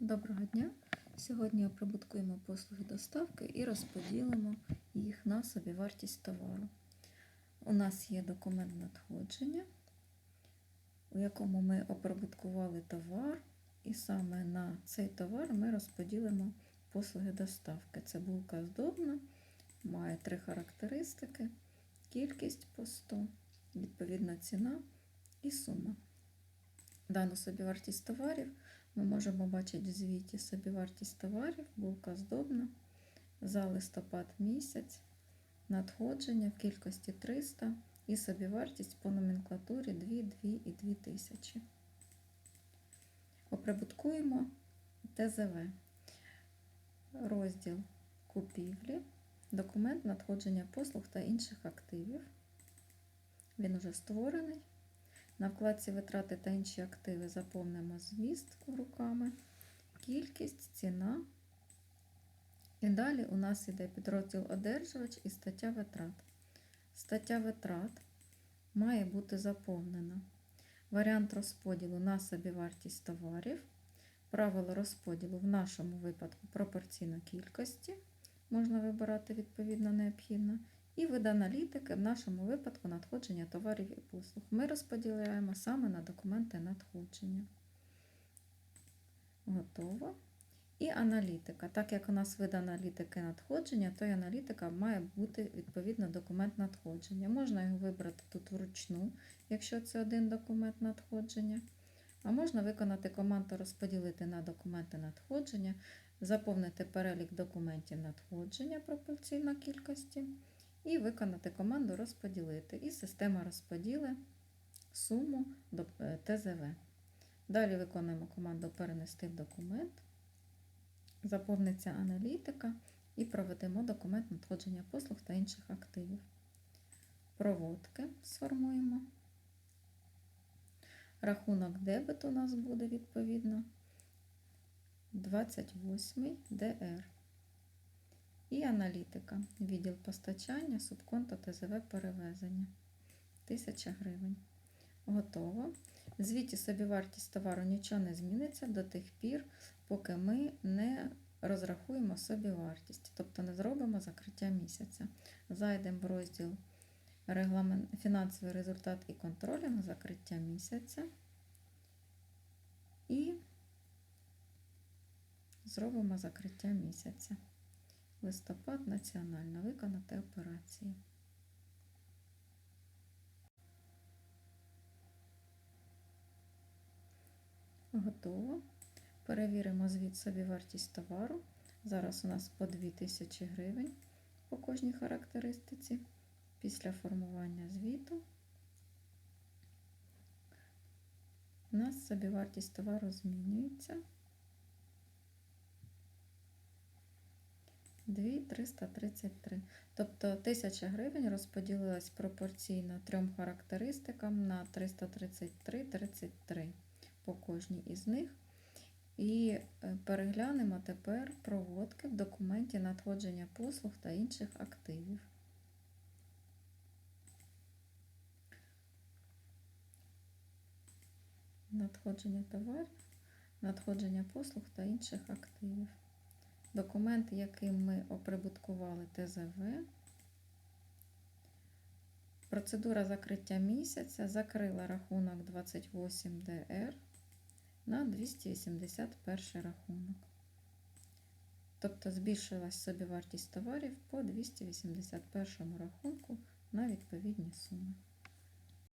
Доброго дня! Сьогодні оприбуткуємо послуги доставки і розподілимо їх на собівартість товару. У нас є документ надходження, у якому ми оприбуткували товар, і саме на цей товар ми розподілимо послуги доставки. Це булка здобна, має три характеристики: кількість по 100, відповідна ціна і сума. Дану собівартість товарів ми можемо бачити в звіті собівартість товарів, булка здобна за листопад місяць, надходження в кількості 300 і собівартість по номенклатурі 2, 2 і 2 тисячі. Оприбуткуємо ТЗВ. Розділ купівлі, документ надходження послуг та інших активів. Він уже створений. На вкладці витрати та інші активи заповнимо змістку руками, кількість, ціна. І далі у нас йде підрозділ одержувач і стаття витрат. Стаття витрат має бути заповнена. Варіант розподілу на собівартість товарів. Правило розподілу в нашому випадку пропорційно кількості. Можна вибирати відповідно необхідно. І вид аналітики в нашому випадку надходження товарів і послуг. Ми розподіляємо саме на документи надходження. Готово. І аналітика. Так як у нас вид аналітики надходження, то і аналітика має бути відповідно документ надходження. Можна його вибрати тут вручну, якщо це один документ надходження. А можна виконати команду розподілити на документи надходження, заповнити перелік документів надходження пропорційно кількості. І виконати команду розподілити. І система розподіли суму до ТЗВ. Далі виконуємо команду перенести в документ, заповниться аналітика і проведемо документ надходження послуг та інших активів. Проводки сформуємо. Рахунок дебет у нас буде відповідно 28 ДР. І аналітика. Відділ постачання, субконто ТЗВ перевезення. 1000 гривень. Готово. В звіті собівартість товару нічого не зміниться до тих пір, поки ми не розрахуємо собівартість, тобто не зробимо закриття місяця. Зайдемо в розділ регламент, фінансовий результат і контролінг закриття місяця. І зробимо закриття місяця. Листопад національно виконати операції. Готово. Перевіримо звіт собівартість товару. Зараз у нас по 2000 гривень по кожній характеристиці. Після формування звіту у нас собівартість товару змінюється. 2333. Тобто 1000 гривень розподілилась пропорційно трьом характеристикам на 333,33 по кожній із них. І переглянемо тепер проводки в документі надходження послуг та інших активів. Надходження товарів, надходження послуг та інших активів. Документ, яким ми оприбуткували ТЗВ. Процедура закриття місяця закрила рахунок 28 ДР на 281 рахунок. Тобто збільшилась собівартість товарів по 281 рахунку на відповідні суми.